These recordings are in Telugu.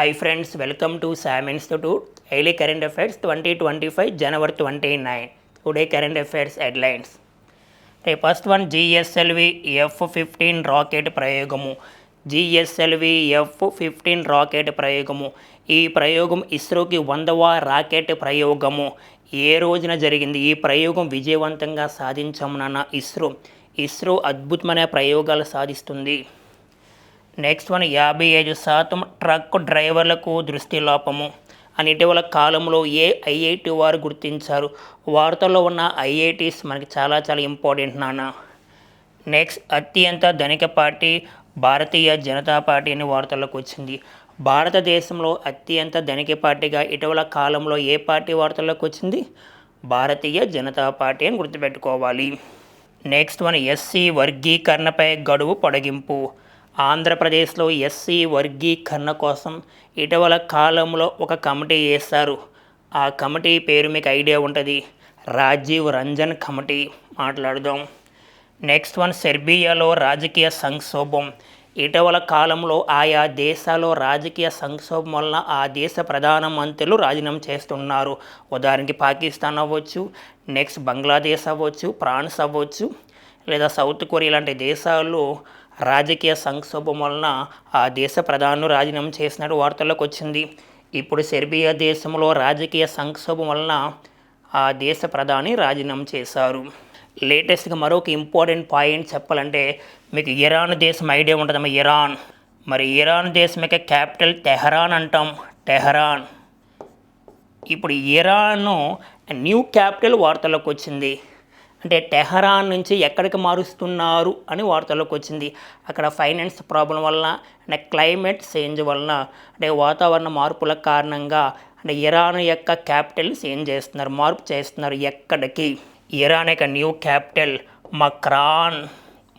Hi friends welcome to Sam institute daily current affairs twenty twenty five January twenty nine today current affairs headlines ray first one GSLV F fifteen rocket ప్రయోగము. GSLV F fifteen rocket ప్రయోగము. ఈ ప్రయోగం ఇస్రోకి వందవ రాకెట్ ప్రయోగము. ఏ రోజున జరిగింది? ఈ ప్రయోగం విజయవంతంగా సాధించమునన్న ఇస్రో. ఇస్రో అద్భుతమైన ప్రయోగాలు సాధిస్తుంది. నెక్స్ట్ వన్ యాభై ఐదు శాతం ట్రక్ డ్రైవర్లకు దృష్టి లోపము. అని ఇటీవల కాలంలో ఏ ఐఐటి వారు గుర్తించారు. వార్తల్లో ఉన్న ఐఐటీస్ మనకి చాలా చాలా ఇంపార్టెంట్ నాన్న. నెక్స్ట్ అత్యంత ధనిక పార్టీ భారతీయ జనతా పార్టీ అని వార్తల్లోకి వచ్చింది. భారతదేశంలో అత్యంత ధనిక పార్టీగా ఇటీవల కాలంలో ఏ పార్టీ వార్తల్లోకి వచ్చింది? భారతీయ జనతా పార్టీ అని గుర్తుపెట్టుకోవాలి. నెక్స్ట్ వన్ ఎస్సీ వర్గీకరణపై గడువు పొడిగింపు. ఆంధ్రప్రదేశ్లో ఎస్సీ వర్గీకరణ కోసం ఇటీవల కాలంలో ఒక కమిటీ వేస్తారు ఆ కమిటీ పేరు మీకు ఐడియా ఉంటుంది. రాజీవ్ రంజన్ కమిటీ. మాట్లాడదాం. నెక్స్ట్ వన్ సెర్బియాలో రాజకీయ సంక్షోభం. ఇటీవల కాలంలో ఆయా దేశాల్లో రాజకీయ సంక్షోభం వలన ఆ దేశ ప్రధానమంత్రులు రాజీనామా చేస్తున్నారు. ఉదాహరణకి పాకిస్తాన్ అవ్వచ్చు నెక్స్ట్ బంగ్లాదేశ్ అవ్వచ్చు ఫ్రాన్స్ అవ్వచ్చు లేదా సౌత్ కొరియా లాంటి దేశాల్లో రాజకీయ సంక్షోభం వలన ఆ దేశ ప్రధానులు రాజీనామా చేసినట్టు వార్తల్లోకి వచ్చింది. ఇప్పుడు సెర్బియా దేశంలో రాజకీయ సంక్షోభం వలన ఆ దేశ ప్రధాని రాజీనామా చేశారు. లేటెస్ట్గా మరొక ఇంపార్టెంట్ పాయింట్ చెప్పాలంటే మీకు ఇరాన్ దేశం ఐడియా ఉంటుందమ్మా ఇరాన్. మరి ఇరాన్ దేశం యొక్క క్యాపిటల్ టెహరాన్ అంటాం టెహరాన్ ఇప్పుడు ఇరాన్ న్యూ క్యాపిటల్ వార్తల్లోకి వచ్చింది. అంటే టెహరాన్ నుంచి ఎక్కడికి మారుస్తున్నారు అని వార్తల్లోకి వచ్చింది. అక్కడ ఫైనాన్స్ ప్రాబ్లం వలన అంటే క్లైమేట్ చేంజ్ వలన అంటే వాతావరణ మార్పుల కారణంగా అంటే ఇరాన్ యొక్క క్యాపిటల్ చేంజ్ చేస్తున్నారు మార్పు చేస్తున్నారు. ఎక్కడికి? ఇరాన్ యొక్క new capital Makran.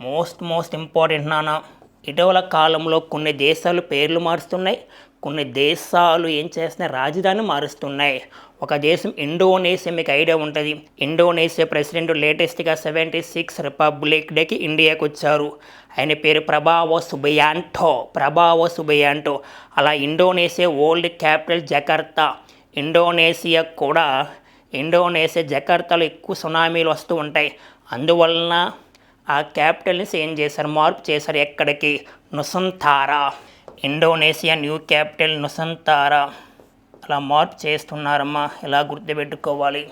Most most important నానా ఇటీవల కాలంలో కొన్ని దేశాలు పేర్లు మారుస్తున్నాయి. కొన్ని దేశాలు ఏం చేస్తున్నాయి? రాజధాని మారుస్తున్నాయి. ఒక దేశం ఇండోనేషియా మీకు ఐడియా ఉంటుంది. ఇండోనేషియా ప్రెసిడెంట్ లేటెస్ట్గా సెవెంటీ సిక్స్ రిపబ్లిక్ డేకి ఇండియాకి వచ్చారు ఆయన పేరు ప్రభావో సుబయాంటో ప్రభావో సుబయాంటో అలా Indonesia old capital Jakarta. Indonesia కూడా ఇండోనేషియా జకర్తాలో ఎక్కువ సునామీలు వస్తూ ఉంటాయి. అందువలన ఆ క్యాపిటల్ని చేంజ్ చేశారు? మార్పు చేశారు ఎక్కడికి? Nusantara. Indonesia new capital Nusantara. అలా మార్పు చేస్తున్నారమ్మా. ఇలా గుర్తుపెట్టుకోవాలి?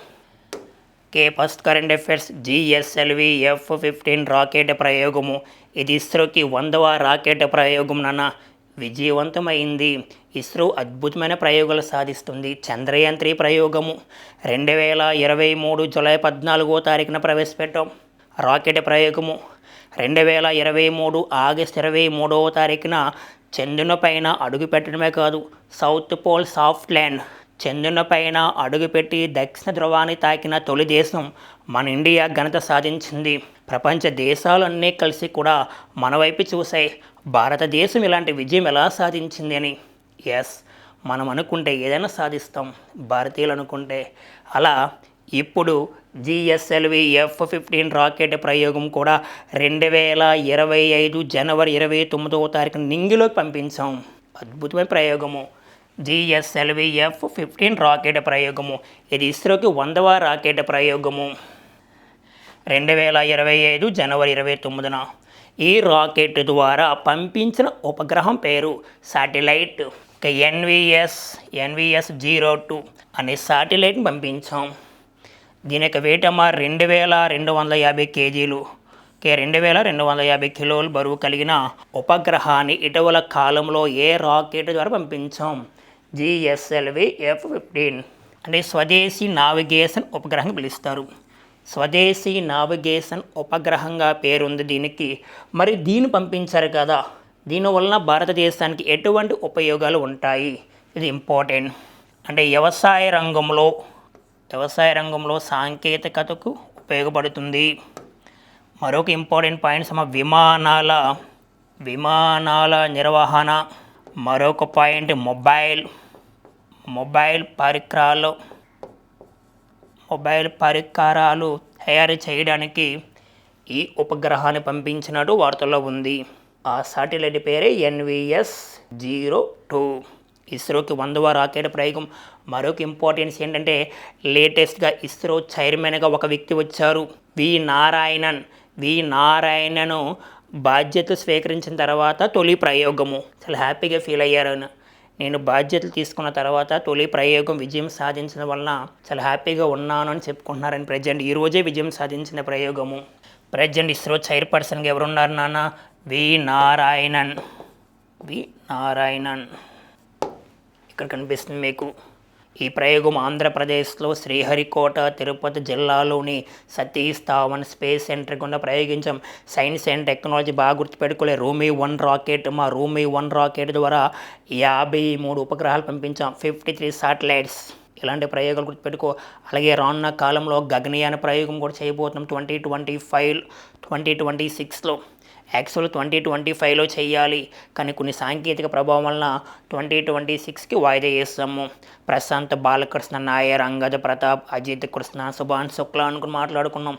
కే first current affairs GSLV F fifteen rocket ప్రయోగము. ఇది ఇస్రోకి వందవ రాకెట్ ప్రయోగం నాన్న. విజయవంతమైంది. ఇస్రో అద్భుతమైన ప్రయోగాలు సాధిస్తుంది. చంద్రయాన్ త్రీ ప్రయోగము. రెండు వేల ఇరవై మూడు జూలై పద్నాలుగో తారీఖున ప్రవేశపెట్టాం. రాకెట్ ప్రయోగము. రెండు వేల ఇరవై మూడు ఆగస్ట్ ఇరవై మూడవ తారీఖున చంద్రుని పైన అడుగు పెట్టడమే కాదు సౌత్ పోల్ సాఫ్ట్ ల్యాండ్ చంద్రుని పైన అడుగుపెట్టి దక్షిణ ధ్రువాన్ని తాకిన తొలి దేశం మన ఇండియా ఘనత సాధించింది. ప్రపంచ దేశాలన్నీ కలిసి కూడా మన వైపు భారతదేశం ఇలాంటి విజయం ఎలా సాధించింది అని? ఎస్ మనం అనుకుంటే ఏదైనా సాధిస్తాం. భారతీయులు అనుకుంటే. అలా ఇప్పుడు జిఎస్ఎల్వి ఎఫ్ ఫిఫ్టీన్ రాకెట్ ప్రయోగం కూడా రెండు వేల ఇరవై ఐదు జనవరి ఇరవై తొమ్మిదవ తారీఖున నింగిలోకి పంపించాం. అద్భుతమైన ప్రయోగము. జిఎస్ఎల్వి ఎఫ్ ఫిఫ్టీన్ రాకెట్ ప్రయోగము. ఇది ఇస్రోకి వందవ రాకెట్ ప్రయోగము. రెండు వేల ఇరవై ఐదు జనవరి ఇరవై తొమ్మిదిన ఈ రాకెట్ ద్వారా పంపించిన ఉపగ్రహం పేరు satellite NVS NVS zero two అనే శాటిలైట్ని పంపించాం. దీని యొక్క వెయిట్ అమ్మ రెండు వేల రెండు వందల యాభై కేజీలు. కే రెండు వేల రెండు వందల యాభై కిలోలు బరువు కలిగిన ఉపగ్రహాన్ని ఇటీవల కాలంలో ఏ రాకెట్ ద్వారా పంపించాం? జిఎస్ఎల్వి ఎఫ్ ఫిఫ్టీన్ అంటే స్వదేశీ నావిగేషన్ ఉపగ్రహం పిలుస్తారు. స్వదేశీ నావిగేషన్ ఉపగ్రహంగా పేరుంది దీనికి. మరి దీన్ని పంపించారు కదా. దీనివలన భారతదేశానికి ఎటువంటి ఉపయోగాలు ఉంటాయి? ఇది ఇంపార్టెంట్. అంటే వ్యవసాయ రంగంలో వ్యవసాయ రంగంలో సాంకేతికతకు ఉపయోగపడుతుంది. మరొక ఇంపార్టెంట్ పాయింట్స్ అమ్మ విమానాల విమానాల నిర్వహణ. మరొక పాయింట్ మొబైల్ మొబైల్ పరికరాలు మొబైల్ పరికరాలు తయారు చేయడానికి ఈ ఉపగ్రహాన్ని పంపించినట్టు వార్తల్లో ఉంది. ఆ శాటిలైట్ పేరే ఎన్విఎస్ జీరో టూ. ఇస్రోకి వందవ రాకెట్ ప్రయోగం మరొక ఇంపార్టెన్స్ ఏంటంటే లేటెస్ట్గా ఇస్రో చైర్మన్గా ఒక వ్యక్తి వచ్చారు. వి నారాయణన్. వి నారాయణను బాధ్యతలు స్వీకరించిన తర్వాత తొలి ప్రయోగము. చాలా హ్యాపీగా ఫీల్ అయ్యారు ఆయన. నేను బాధ్యతలు తీసుకున్న తర్వాత తొలి ప్రయోగం విజయం సాధించడం వలన చాలా హ్యాపీగా ఉన్నాను అని చెప్పుకుంటున్నారని ప్రజెంట్ ఈరోజే విజయం సాధించిన ప్రయోగము. ప్రజెంట్ ఇస్రో చైర్పర్సన్గా ఎవరున్నారు నాన్న? వి నారాయణన్. వి నారాయణన్. ఇక్కడ కనిపిస్తుంది మీకు. ఈ ప్రయోగం ఆంధ్రప్రదేశ్లో శ్రీహరికోట తిరుపతి జిల్లాలోని సతీష్ ధావన్ స్పేస్ సెంటర్ గుండా ప్రయోగించాం. సైన్స్ అండ్ టెక్నాలజీ బాగా గుర్తుపెట్టుకోలే. రూమీ వన్ రాకెట్ మా రూమీ వన్ రాకెట్ ద్వారా యాభై మూడు ఉపగ్రహాలు పంపించాం. ఫిఫ్టీ త్రీ శాటిలైట్స్ ఇలాంటి ప్రయోగాలు గుర్తుపెట్టుకో. అలాగే రానున్న కాలంలో గగనయాన ప్రయోగం కూడా చేయబోతున్నాం. Twenty twenty five twenty twenty సిక్స్లో. యాక్చువల్ ట్వంటీ ట్వంటీ ఫైవ్లో చేయాలి. కానీ కొన్ని సాంకేతిక ప్రభావం వలన ట్వంటీ ట్వంటీ సిక్స్కి వాయిదా చేస్తాము ప్రశాంత్ బాలకృష్ణ నాయర్ అంగద ప్రతాప్ అజిత్ కృష్ణ సుభాన్ శుక్లా అనుకుని మాట్లాడుకున్నాం.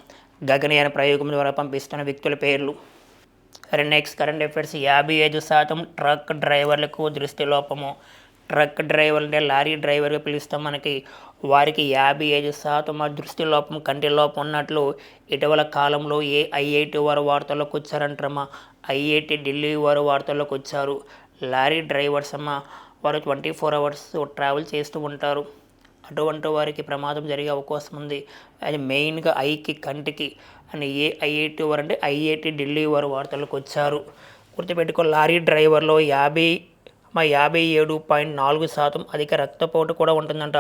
గగనయాన ప్రయోగం ద్వారా పంపిస్తున్న వ్యక్తుల పేర్లు. నెక్స్ట్ కరెంట్ అఫైర్స్ యాభై ఐదు శాతం ట్రక్ డ్రైవర్లకు దృష్టి లోపము. ట్రక్ డ్రైవర్ అంటే లారీ డ్రైవర్గా పిలుస్తాం. మనకి వారికి యాభై ఐదు శాతం ఆ దృష్టి లోపం కంటి లోపం ఉన్నట్లు ఇటీవల కాలంలో ఏ ఐఐటి వారు వార్తల్లోకి వచ్చారంటారమ్మా. ఐఐటి ఢిల్లీ వారు వార్తల్లోకి వచ్చారు. లారీ డ్రైవర్స్ అమ్మా వారు ట్వంటీ ఫోర్ అవర్స్ ట్రావెల్ చేస్తూ ఉంటారు. అటువంటి వారికి ప్రమాదం జరిగే అవకాశం ఉంది. అది మెయిన్గా ఐకి కంటికి అని ఏ ఐఐటి వారు అంటే ఐఐటి ఢిల్లీ వారు వార్తలకు వచ్చారు. గుర్తుపెట్టుకో లారీ డ్రైవర్లో యాభై మా యాభై ఏడు పాయింట్ నాలుగు శాతం అధిక రక్తపోటు కూడా ఉంటుందంట.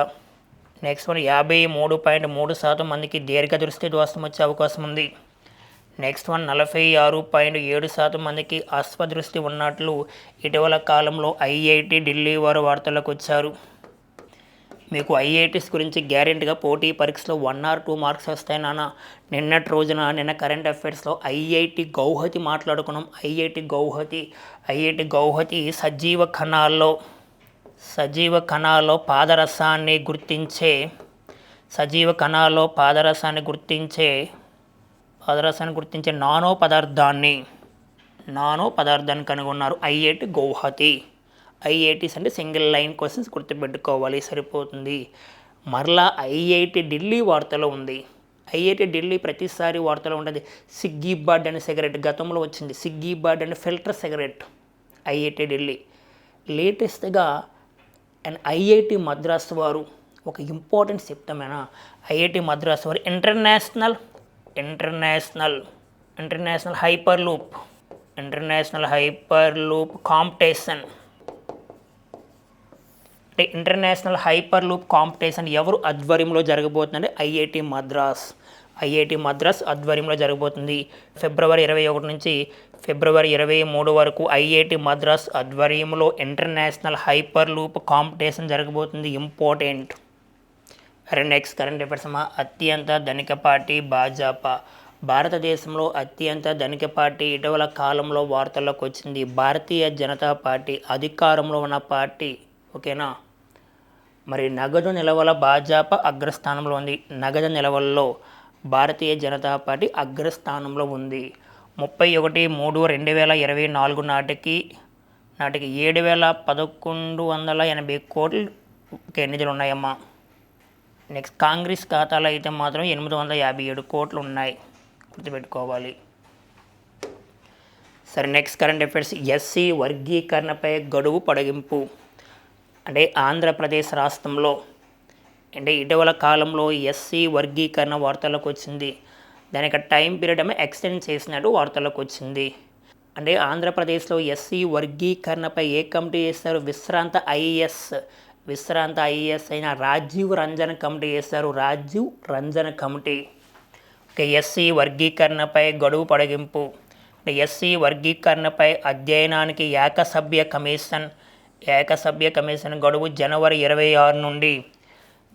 నెక్స్ట్ వన్ యాభై మూడు పాయింట్ మూడు శాతం మందికి దీర్ఘ దృష్టి దోషం వచ్చే అవకాశం ఉంది. నెక్స్ట్ వన్ నలభై ఆరు పాయింట్ ఏడు శాతం మందికి అస్వదృష్టి ఉన్నట్లు ఇటీవల కాలంలో ఐఐటి ఢిల్లీ వారు వార్తలకు వచ్చారు. మీకు ఐఐటీస్ గురించి గ్యారెంటీగా పోటీ పరీక్షలో వన్ ఆర్ టూ మార్క్స్ వస్తాయి నాన్న. నిన్నటి రోజున నిన్న కరెంట్ అఫైర్స్లో ఐఐటి గౌహతి మాట్లాడుకున్నాం. ఐఐటి గౌహతి ఐఐటి గౌహతి సజీవ కణాల్లో సజీవ కణాల్లో పాదరసాన్ని గుర్తించే సజీవ కణాల్లో పాదరసాన్ని గుర్తించే పాదరసాన్ని గుర్తించే నానో పదార్థాన్ని నానో పదార్థాన్ని కనుగొన్నారు ఐఐటి గౌహతి. ఐఐటీస్ అంటే సింగిల్ లైన్ క్వశ్చన్స్ గుర్తుపెట్టుకోవాలి సరిపోతుంది. మరలా ఐఐటి ఢిల్లీ వార్తలో ఉంది. ఐఐటి ఢిల్లీ ప్రతిసారి వార్తలో ఉంటుంది. సిగ్గీ బర్డ్ అనే సిగరెట్ గతంలో వచ్చింది. సిగ్గీ బర్డ్ అనే ఫిల్టర్ సిగరెట్ ఐఐటి ఢిల్లీ. లేటెస్ట్గా అండ్ ఐఐటి మద్రాస్ వారు ఒక ఇంపార్టెంట్ చెప్తామేనా ఐఐటి మద్రాస్ వారు international international international hyperloop international hyperloop competition. అంటే ఇంటర్నేషనల్ హైపర్ లూప్ కాంపిటీషన్ ఎవరు ఆధ్వర్యంలో జరగబోతుందంటే ఐఐటి మద్రాస్. ఐఐటి మద్రాస్ ఆధ్వర్యంలో జరగబోతుంది. ఫిబ్రవరి ఇరవై ఒకటి నుంచి ఫిబ్రవరి ఇరవై మూడు వరకు ఐఐటి మద్రాస్ ఆధ్వర్యంలో ఇంటర్నేషనల్ హైపర్ లూప్ కాంపిటీషన్ జరగబోతుంది. ఇంపార్టెంట్. అరే నెక్స్ట్ కరెంట్ అఫైర్స్ అమ్మా అత్యంత ధనిక పార్టీ భాజపా. భారతదేశంలో అత్యంత ధనిక పార్టీ ఇటీవల కాలంలో వార్తల్లోకి వచ్చింది. భారతీయ జనతా పార్టీ అధికారంలో ఉన్న పార్టీ ఓకేనా? మరి నగదు నిలవల భాజపా అగ్రస్థానంలో ఉంది. నగదు నిలవల్లో భారతీయ జనతా పార్టీ అగ్రస్థానంలో ఉంది. ముప్పై ఒకటి మూడు రెండు వేల ఇరవై నాలుగు నాటికి నాటికి ఏడు వేల పదకొండు వందల ఎనభై కోట్లు నిధులు ఉన్నాయమ్మా. నెక్స్ట్ కాంగ్రెస్ ఖాతాలో అయితే మాత్రం ఎనిమిది వందల యాభై ఏడు కోట్లు ఉన్నాయి. గుర్తుపెట్టుకోవాలి. సరే నెక్స్ట్ కరెంట్ అఫైర్స్. ఎస్సీ వర్గీకరణపై గడువు పొడిగింపు. అంటే ఆంధ్రప్రదేశ్ రాష్ట్రంలో అంటే ఇటీవల కాలంలో ఎస్సీ వర్గీకరణ వార్తలకు వచ్చింది. దానికి టైం పీరియడ్ ఏమో ఎక్స్టెండ్ చేసినట్టు వార్తలకు వచ్చింది. అంటే ఆంధ్రప్రదేశ్లో ఎస్సీ వర్గీకరణపై ఏ కమిటీ చేస్తారు? విశ్రాంత ఐఏఎస్. విశ్రాంత ఐఏఎస్ అయిన రాజీవ్ రంజన్ కమిటీ చేస్తారు. Rajiv Ranjan committee. Okay SC వర్గీకరణపై గడువు పొడిగింపు. అంటే ఎస్సీ వర్గీకరణపై అధ్యయనానికి ఏకసభ్య కమిషన్ ఏకసభ్య కమిషన్ గడువు జనవరి ఇరవై ఆరు నుండి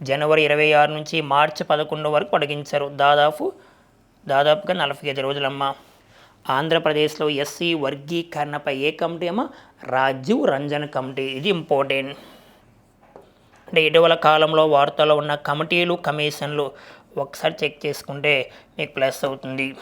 జనవరి ఇరవై ఆరు నుంచి మార్చి పదకొండు వరకు పొడిగించారు. దాదాపు దాదాపుగా నలభై ఐదు రోజులమ్మ. ఆంధ్రప్రదేశ్లో ఎస్సీ వర్గీకరణపై ఏ కమిటీ అమ్మా? రాజీవ్ రంజన్ కమిటీ. ఇది ఇంపార్టెంట్. అంటే ఇటీవల కాలంలో వార్తల్లో ఉన్న కమిటీలు కమిషన్లు ఒకసారి చెక్ చేసుకుంటే మీకు ప్లస్ అవుతుంది.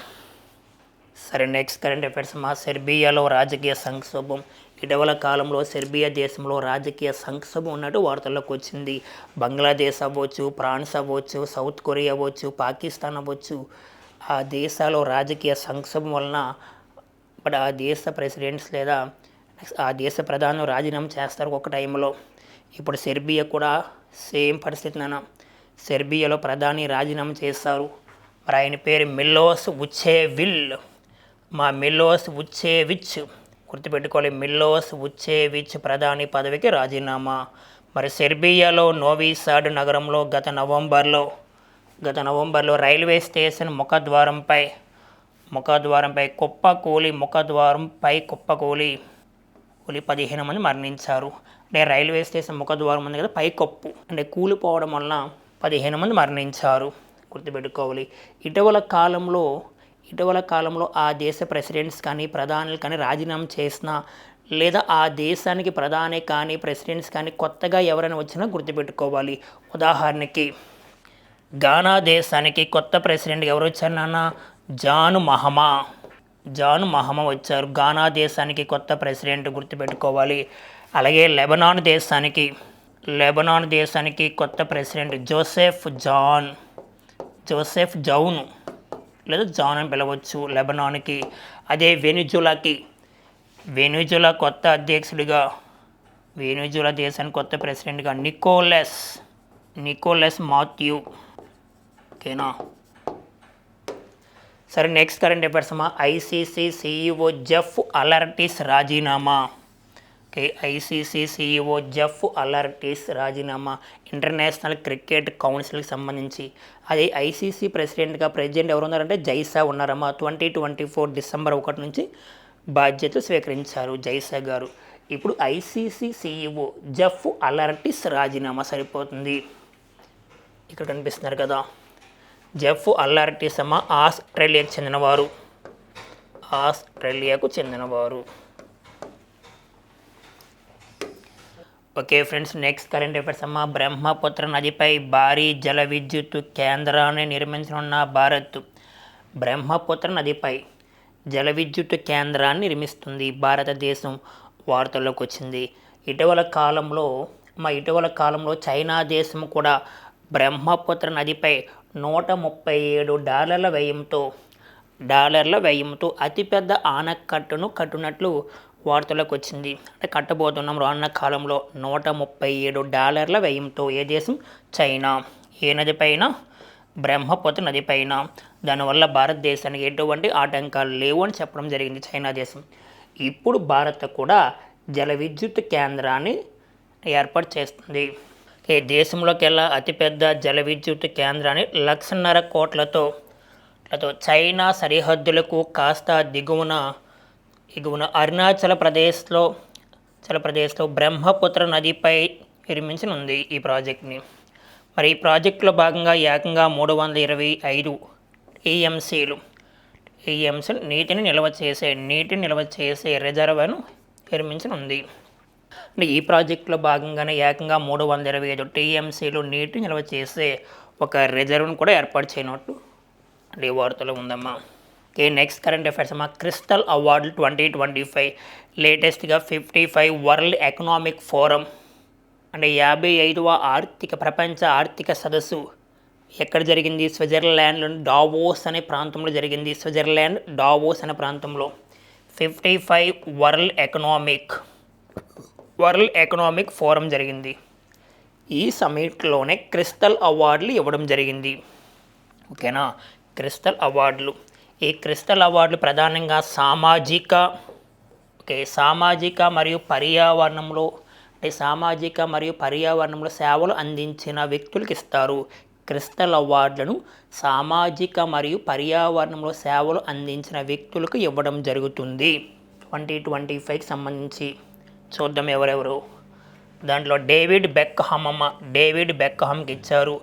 సరే నెక్స్ట్ కరెంట్ అఫైర్స్. మా సెర్బియాలో రాజకీయ సంక్షోభం. ఇటీవల కాలంలో సెర్బియా దేశంలో రాజకీయ సంక్షోభం ఉన్నట్టు వార్తల్లోకి వచ్చింది. బంగ్లాదేశ్ అవ్వచ్చు ఫ్రాన్స్ అవ్వచ్చు సౌత్ కొరియా అవ్వచ్చు పాకిస్తాన్ అవ్వచ్చు. ఆ దేశాల్లో రాజకీయ సంక్షోభం వలన బట్ ఆ దేశ ప్రెసిడెంట్స్ లేదా ఆ దేశ ప్రధానం రాజీనామా చేస్తారు ఒక టైంలో. ఇప్పుడు సెర్బియా కూడా సేమ్ పరిస్థితి నాన్న. సెర్బియాలో ప్రధాని రాజీనామా చేస్తారు. మరి ఆయన పేరు మిల్లోస్ ఉచ్చేవిల్. మా మిల్లోస్ ఉచ్చేవిచ్. గుర్తుపెట్టుకోవాలి. మిల్లోస్ ఉచ్చేవిచ్ ప్రధాని పదవికి రాజీనామా? మరి సెర్బియాలో నోవీసాడ్ నగరంలో గత నవంబర్లో గత నవంబర్లో రైల్వే స్టేషన్ ముఖద్వారంపై ముఖద్వారంపై కుప్పకూలి ముఖద్వారంపై కుప్పకూలి కూలి పదిహేను మంది మరణించారు. అంటే రైల్వే స్టేషన్ ముఖద్వారం ఉంది కదా పైకప్పు అంటే కూలిపోవడం వలన పదిహేను మంది మరణించారు. గుర్తుపెట్టుకోవాలి. ఇటీవల కాలంలో ఇటీవల కాలంలో ఆ దేశ ప్రెసిడెంట్స్ కానీ ప్రధానులు కానీ రాజీనామా చేసిన లేదా ఆ దేశానికి ప్రధాని కానీ ప్రెసిడెంట్స్ కానీ కొత్తగా ఎవరైనా వచ్చినా గుర్తుపెట్టుకోవాలి. ఉదాహరణకి గానా దేశానికి కొత్త ప్రెసిడెంట్ ఎవరు వచ్చారు నాన్న? జాను మహమా. జాను మహమా వచ్చారు. గానా దేశానికి కొత్త ప్రెసిడెంట్ గుర్తుపెట్టుకోవాలి. అలాగే లెబనాన్ దేశానికి లెబనాన్ దేశానికి కొత్త president Joseph John. Joseph Aoun. లేదా జాన్ అని పిలవచ్చు లెబనాన్కి అదే వెనిజులాకి. వెనిజులా కొత్త అధ్యక్షుడిగా వెనిజులా దేశానికి కొత్త ప్రెసిడెంట్గా నికోలెస్ నికోలెస్ మాథ్యూ. ఓకేనా? సరే నెక్స్ట్ కరెంట్ అఫైర్స్ అమ్మా. ఐసీసీ సీఈఓ జెఫ్ అలర్టిస్ రాజీనామా. Okay ICC CEO Geoff Allardice రాజీనామా ఇంటర్నేషనల్ క్రికెట్ కౌన్సిల్కి సంబంధించి. అది ఐసీసీ ప్రెసిడెంట్గా ప్రెసిడెంట్ ఎవరు ఉన్నారంటే జైసా ఉన్నారమ్మా. ట్వంటీ ట్వంటీ ఫోర్ డిసెంబర్ ఒకటి నుంచి బాధ్యతలు స్వీకరించారు జైసా గారు. ఇప్పుడు ఐసీసీ సీఈఓ జఫ్ అలర్టిస్ రాజీనామా సరిపోతుంది. ఇక్కడ కనిపిస్తున్నారు కదా. జెఫ్ అల్లార్టిస్ అమ్మ ఆస్ట్రేలియాకు చెందినవారు. ఆస్ట్రేలియాకు చెందినవారు. Okay friends next current affairs అమ్మ. బ్రహ్మపుత్ర నదిపై భారీ జల విద్యుత్ కేంద్రాన్ని నిర్మించనున్న భారత్. బ్రహ్మపుత్ర నదిపై జల విద్యుత్ కేంద్రాన్ని నిర్మిస్తుంది భారతదేశం. వార్తల్లోకి వచ్చింది. ఇటీవల కాలంలో మా ఇటీవల కాలంలో చైనా దేశం కూడా బ్రహ్మపుత్ర నదిపై నూట ముప్పై ఏడు డాలర్ల వ్యయంతో డాలర్ల వ్యయంతో అతిపెద్ద ఆనకట్టును కట్టునట్లు వార్తలకు వచ్చింది అంటే కట్టబోతున్నాం రానున్న కాలంలో నూట ముప్పై ఏడు డాలర్ల వ్యయంతో ఏ దేశం? చైనా. ఏ నది పైన బ్రహ్మపుత్ర నది పైన దానివల్ల భారతదేశానికి ఎటువంటి ఆటంకాలు లేవు అని చెప్పడం జరిగింది చైనా దేశం. ఇప్పుడు భారత్ కూడా జల విద్యుత్ కేంద్రాన్ని ఏర్పాటు చేస్తుంది. ఈ దేశంలోకెల్లా అతిపెద్ద జల విద్యుత్ కేంద్రాన్ని లక్షన్నర కోట్లతో చైనా సరిహద్దులకు కాస్త దిగువన ఇగున అరుణాచల్ ప్రదేశ్లో అరుణాచల్ ప్రదేశ్లో బ్రహ్మపుత్ర నదిపై నిర్మించనుంది ఈ ప్రాజెక్ట్ని. మరి ఈ ప్రాజెక్టులో భాగంగా ఏకంగా మూడు వందల ఇరవై ఐదు టీఎంసీలు టీఎంసీ నీటిని నిల్వ చేసే నీటిని నిల్వ చేసే రిజర్వర్ను నిర్మించనుంది. అంటే ఈ ప్రాజెక్టులో భాగంగానే ఏకంగా మూడు వందల ఇరవై ఐదు టీఎంసీలు నీటి నిల్వ చేసే ఒక రిజర్వ్ను కూడా ఏర్పాటు చేయనట్టు అంటే వార్తలో ఉందమ్మా. ఓకే నెక్స్ట్ కరెంట్ అఫైర్స్ అమ్మా క్రిస్టల్ అవార్డులు ట్వంటీ ట్వంటీ ఫైవ్ లేటెస్ట్గా fifty five world economic forum అంటే యాభై ఐదవ ఆర్థిక ప్రపంచ ఆర్థిక సదస్సు ఎక్కడ జరిగింది? స్విట్జర్లాండ్లోని డావోస్ అనే ప్రాంతంలో జరిగింది. స్విట్జర్లాండ్ డావోస్ అనే ప్రాంతంలో. Fifty five world economic world economic forum జరిగింది. ఈ సమీట్లోనే క్రిస్టల్ అవార్డులు ఇవ్వడం జరిగింది. ఓకేనా? క్రిస్టల్ అవార్డులు ఈ క్రిస్టల్ అవార్డులు ప్రధానంగా సామాజిక ఓకే సామాజిక మరియు పర్యావరణంలో అంటే సామాజిక మరియు పర్యావరణంలో సేవలు అందించిన వ్యక్తులకు ఇస్తారు. క్రిస్టల్ అవార్డులను సామాజిక మరియు పర్యావరణంలో సేవలు అందించిన వ్యక్తులకు ఇవ్వడం జరుగుతుంది. ట్వంటీ ట్వంటీ ఫైవ్కి సంబంధించి చూద్దాం ఎవరెవరు. దాంట్లో డేవిడ్ బెక్హమ్ అమ్మ డేవిడ్ బెక్హమ్కి ఇచ్చారు.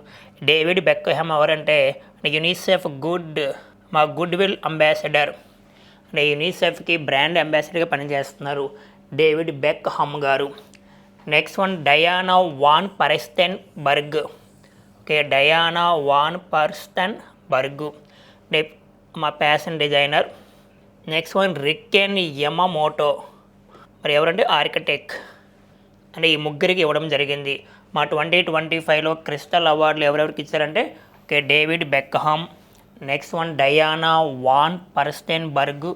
డేవిడ్ బెక్కహమ్ ఎవరంటే యునిసెఫ్ గుడ్ మా గుడ్ విల్ అంబాసిడర్. అంటే యునిసెఫ్కి బ్రాండ్ అంబాసిడర్గా పనిచేస్తున్నారు డేవిడ్ బెక్ హమ్ గారు. Next one Diane von Furstenberg okay Diane von Furstenberg అంటే మా fashion designer. Next one Riken Yamamoto. మరి ఎవరంటే ఆర్కిటెక్. అంటే ఈ ముగ్గురికి ఇవ్వడం జరిగింది. మా ట్వంటీ ట్వంటీ ఫైవ్లో క్రిస్టల్ అవార్డులు ఎవరెవరికి ఇచ్చారంటే okay David Beckham. Next one Diane von Furstenberg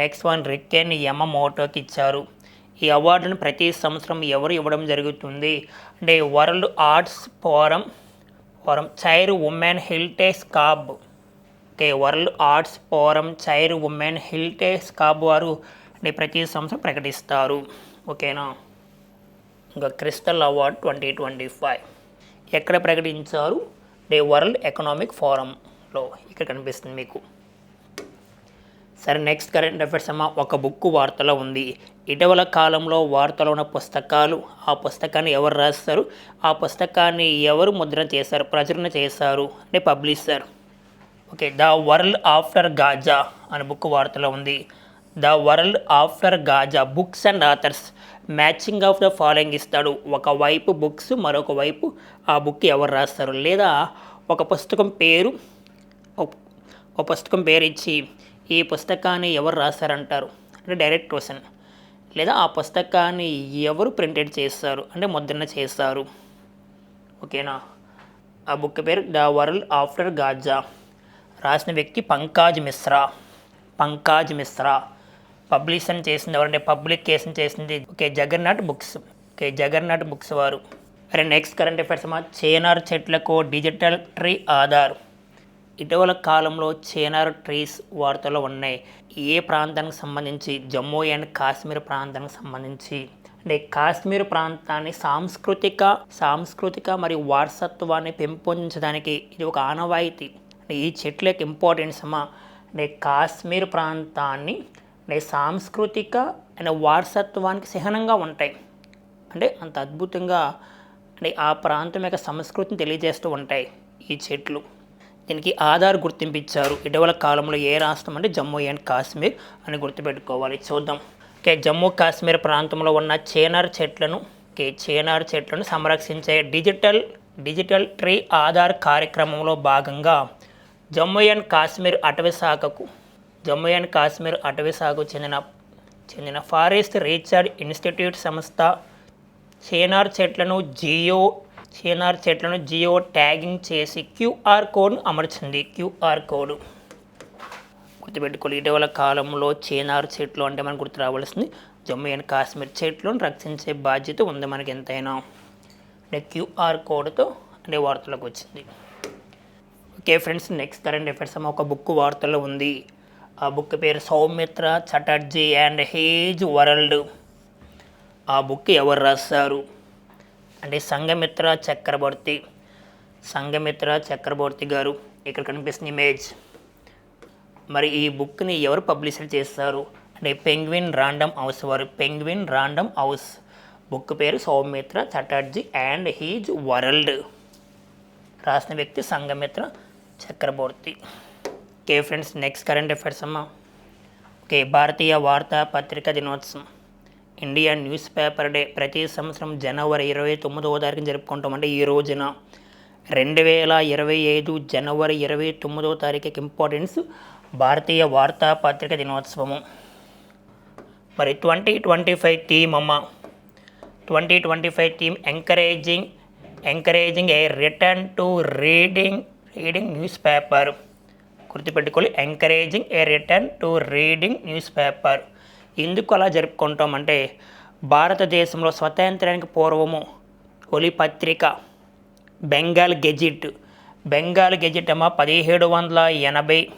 next one Riken యమమోటోకి ఇచ్చారు. ఈ అవార్డును ప్రతి సంవత్సరం ఎవరు ఇవ్వడం జరుగుతుంది? అంటే world arts forum forum chairwoman Hilde Schwab okay world arts forum chairwoman Hilde Schwab వారు అంటే ప్రతి సంవత్సరం ప్రకటిస్తారు. ఓకేనా? ఇంకా crystal award twenty twenty five ఎక్కడ ప్రకటించారు? డే వరల్డ్ ఎకనామిక్ ఫోరం లో ఇక్కడ కనిపిస్తుంది మీకు. సరే నెక్స్ట్ కరెంట్ అఫైర్స్ అమ్మ ఒక బుక్ వార్తలో ఉంది. ఇటీవల కాలంలో వార్తలో ఉన్న పుస్తకాలు ఆ పుస్తకాన్ని ఎవరు రాస్తారు? ఆ పుస్తకాన్ని ఎవరు ముద్రణ చేశారు? ప్రచురణ చేశారు? అంటే publisher okay the world after Gaza అనే బుక్ వార్తలో ఉంది. The world after Gaza books and authors matching of the following ఇస్తాడు. ఒకవైపు బుక్స్ మరొక వైపు ఆ బుక్ ఎవరు రాస్తారు? లేదా ఒక పుస్తకం పేరు ఒక పుస్తకం పేరు ఇచ్చి ఈ పుస్తకాన్ని ఎవరు రాశారంటారు? అంటే డైరెక్ట్ క్వశ్చన్ లేదా ఆ పుస్తకాన్ని ఎవరు ప్రింటెడ్ చేస్తారు? అంటే ముద్రణ చేస్తారు. ఓకేనా? ఆ బుక్ పేరు ద వరల్డ్ ఆఫ్టర్ గాజా. రాసిన వ్యక్తి పంకాజ్ మిశ్రా. పంకాజ్ మిశ్రా. పబ్లిషన్ చేసింది ఎవరంటే పబ్లికేషన్ చేసింది okay Jagannath books. Okay Jagannath books వారు. అరే నెక్స్ట్ కరెంట్ అఫైర్స్ మా చేనార్ చెట్లకు డిజిటల్ ట్రీ ఆధార్. ఇటీవల కాలంలో చేనార్ ట్రీస్ వార్తలో ఉన్నాయి. ఏ ప్రాంతానికి సంబంధించి? జమ్మూ అండ్ కాశ్మీర్ ప్రాంతానికి సంబంధించి. అంటే కాశ్మీర్ ప్రాంతాన్ని సాంస్కృతిక సాంస్కృతిక మరియు వారసత్వాన్ని పెంపొందించడానికి ఇది ఒక ఆనవాయితీ. ఈ చెట్ల యొక్క ఇంపార్టెన్స్ అమ్మా. అంటే కాశ్మీర్ ప్రాంతాన్ని అంటే సాంస్కృతిక అండ్ వారసత్వానికి సహనంగా ఉంటాయి. అంటే అంత అద్భుతంగా అంటే ఆ ప్రాంతం యొక్క సంస్కృతిని తెలియజేస్తూ ఉంటాయి ఈ చెట్లు. దీనికి ఆధార్ గుర్తింపు ఇచ్చారు ఇటీవల కాలంలో ఏ రాష్ట్రం అంటే జమ్మూ అండ్ కాశ్మీర్ అని గుర్తుపెట్టుకోవాలి. చూద్దాం. ఓకే జమ్మూ కాశ్మీర్ ప్రాంతంలో ఉన్న చేనార్ చెట్లను ఓకే చేనార్ చెట్లను సంరక్షించే డిజిటల్ డిజిటల్ ట్రీ ఆధార్ కార్యక్రమంలో భాగంగా జమ్మూ అండ్ కాశ్మీర్ అటవీ శాఖకు జమ్మూ అండ్ కాశ్మీర్ అటవీ శాఖకు చెందిన చెందిన ఫారెస్ట్ రీసెర్చ్ ఇన్స్టిట్యూట్ సంస్థ చేనార్ చెట్లను జియో చేనార్ చెట్లను జియో ట్యాగింగ్ చేసి క్యూఆర్ కోడ్ను అమర్చింది. క్యూఆర్ కోడ్ గుర్తుపెట్టుకోవాలి. ఇటీవల కాలంలో చేనార్ చెట్లు అంటే మనకు గుర్తు రావాల్సింది. జమ్మూ అండ్ కాశ్మీర్ చెట్లను రక్షించే బాధ్యత ఉంది మనకి ఎంతైనా అంటే క్యూఆర్ కోడ్తో అంటే వార్తలకు వచ్చింది. Okay friends next current affairs అమ్మ ఒక బుక్ వార్తలో ఉంది. ఆ బుక్ పేరు Soumitra Chatterjee and his world. ఆ బుక్ ఎవరు రాస్తారు అంటే సంఘమిత్ర చక్రవర్తి సంఘమిత్ర చక్రవర్తి గారు ఇక్కడ కనిపిస్తున్న ఇమేజ్ మరి ఈ బుక్ని ఎవరు పబ్లిష్ చేస్తారు అంటే పెంగ్విన్ రాండమ్ హౌస్ వారు. పెంగ్విన్ రాండమ్ హౌస్ బుక్ పేరు Soumitra Chatterjee and his world రాసిన వ్యక్తి Sanghamitra Chakraborty. Okay friends next current affairs అమ్మా. ఓకే భారతీయ వార్తా పత్రిక దినోత్సవం. ఇండియన్ న్యూస్ పేపర్ డే ప్రతి సంవత్సరం జనవరి ఇరవై తొమ్మిదవ తారీఖున జరుపుకుంటాం అంటే ఈ రోజున. రెండు వేల ఇరవై ఐదు జనవరి ఇరవై తొమ్మిదవ తారీఖుకి ఇంపార్టెన్స్ భారతీయ వార్తాపత్రిక దినోత్సవము. మరి ట్వంటీ ట్వంటీ ఫైవ్ థీమ్ అమ్మ. Twenty twenty five theme encouraging encouraging a return to reading reading newspaper. గుర్తుపెట్టుకోవాలి encouraging a return to reading newspaper. ఎందుకు అలా జరుపుకుంటామంటే భారతదేశంలో స్వతంత్రానికి పూర్వము ఒలి పత్రిక బెంగాల్ గెజిట్ బెంగాల్ గెజిట్ అమ్మ పదిహేడు వందల ఎనభై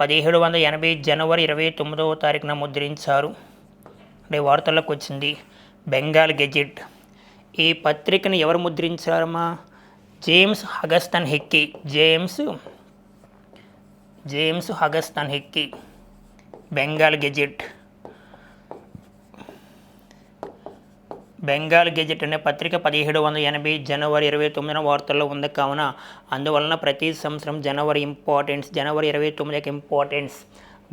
పదిహేడు వందల ఎనభై జనవరి ఇరవై తొమ్మిదవ తారీఖున ముద్రించారు. అంటే వార్తల్లోకి వచ్చింది బెంగాల్ గెజిట్. ఈ పత్రికను ఎవరు ముద్రించారమ్మా? James Augustus Hicky. James James Augustus Hicky. Bengal gazette. Bengal gazette అనే పత్రిక పదిహేడు వందల ఎనభై జనవరి ఇరవై తొమ్మిదిన వార్తల్లో ఉంది కావున అందువలన ప్రతి సంవత్సరం జనవరి ఇంపార్టెన్స్ జనవరి ఇరవై తొమ్మిదికి ఇంపార్టెన్స్.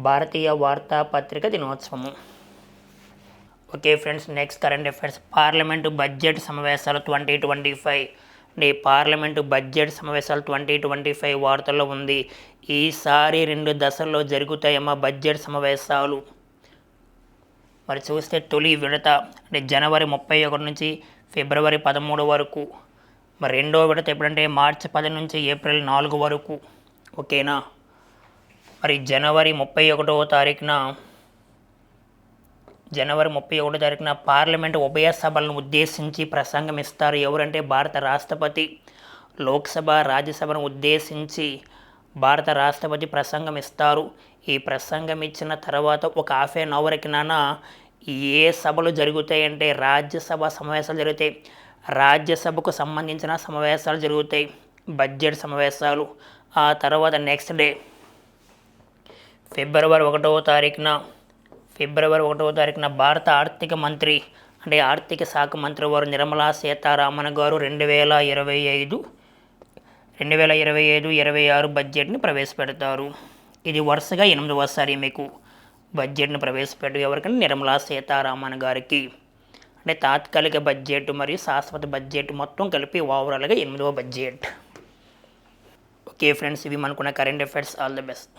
భారతీయ వార్తాపత్రిక దినోత్సవము okay friends next current affairs. Parliament budget సమావేశాలు ట్వంటీ ట్వంటీ ఫైవ్. నీ పార్లమెంటు బడ్జెట్ సమావేశాలు ట్వంటీ ట్వంటీ ఫైవ్ వార్తల్లో ఉంది. ఈసారి రెండు దశల్లో జరుగుతాయమ్మా బడ్జెట్ సమావేశాలు. మరి చూస్తే తొలి విడత అంటే జనవరి ముప్పై ఒకటి నుంచి ఫిబ్రవరి పదమూడు వరకు. మరి రెండో విడత ఎప్పుడంటే మార్చి పది నుంచి ఏప్రిల్ నాలుగు వరకు. ఓకేనా? మరి జనవరి ముప్పై ఒకటవ తారీఖున జనవరి ముప్పై ఒకటో తారీఖున పార్లమెంట్ ఉభయ సభలను ఉద్దేశించి ప్రసంగం ఇస్తారు. ఎవరంటే భారత రాష్ట్రపతి. లోక్సభ రాజ్యసభను ఉద్దేశించి భారత రాష్ట్రపతి ప్రసంగం ఇస్తారు. ఈ ప్రసంగం ఇచ్చిన తర్వాత ఒక హాఫ్ అన్ అవర్కి నాన్న ఏ సభలు జరుగుతాయంటే రాజ్యసభ సమావేశాలు జరుగుతాయి. రాజ్యసభకు సంబంధించిన సమావేశాలు జరుగుతాయి. బడ్జెట్ సమావేశాలు. ఆ తర్వాత నెక్స్ట్ డే ఫిబ్రవరి ఒకటవ తారీఖున ఫిబ్రవరి ఒకటవ తారీఖున భారత ఆర్థిక మంత్రి అంటే ఆర్థిక శాఖ మంత్రి వారు నిర్మలా సీతారామన్ గారు రెండు వేల ఇరవై ఐదు రెండు వేల ఇరవై ఐదు ఇరవై ఆరు బడ్జెట్ని ప్రవేశపెడతారు. ఇది వరుసగా ఎనిమిదవసారి మీకు. బడ్జెట్ను ప్రవేశపెట్టు ఎవరికైనా? నిర్మలా సీతారామన్ గారికి. అంటే తాత్కాలిక బడ్జెట్ మరియు శాశ్వత బడ్జెట్ మొత్తం కలిపి ఓవరాల్గా ఎనిమిదవ బడ్జెట్. ఓకే ఫ్రెండ్స్ ఇవి మనకున్న current affairs. All the best.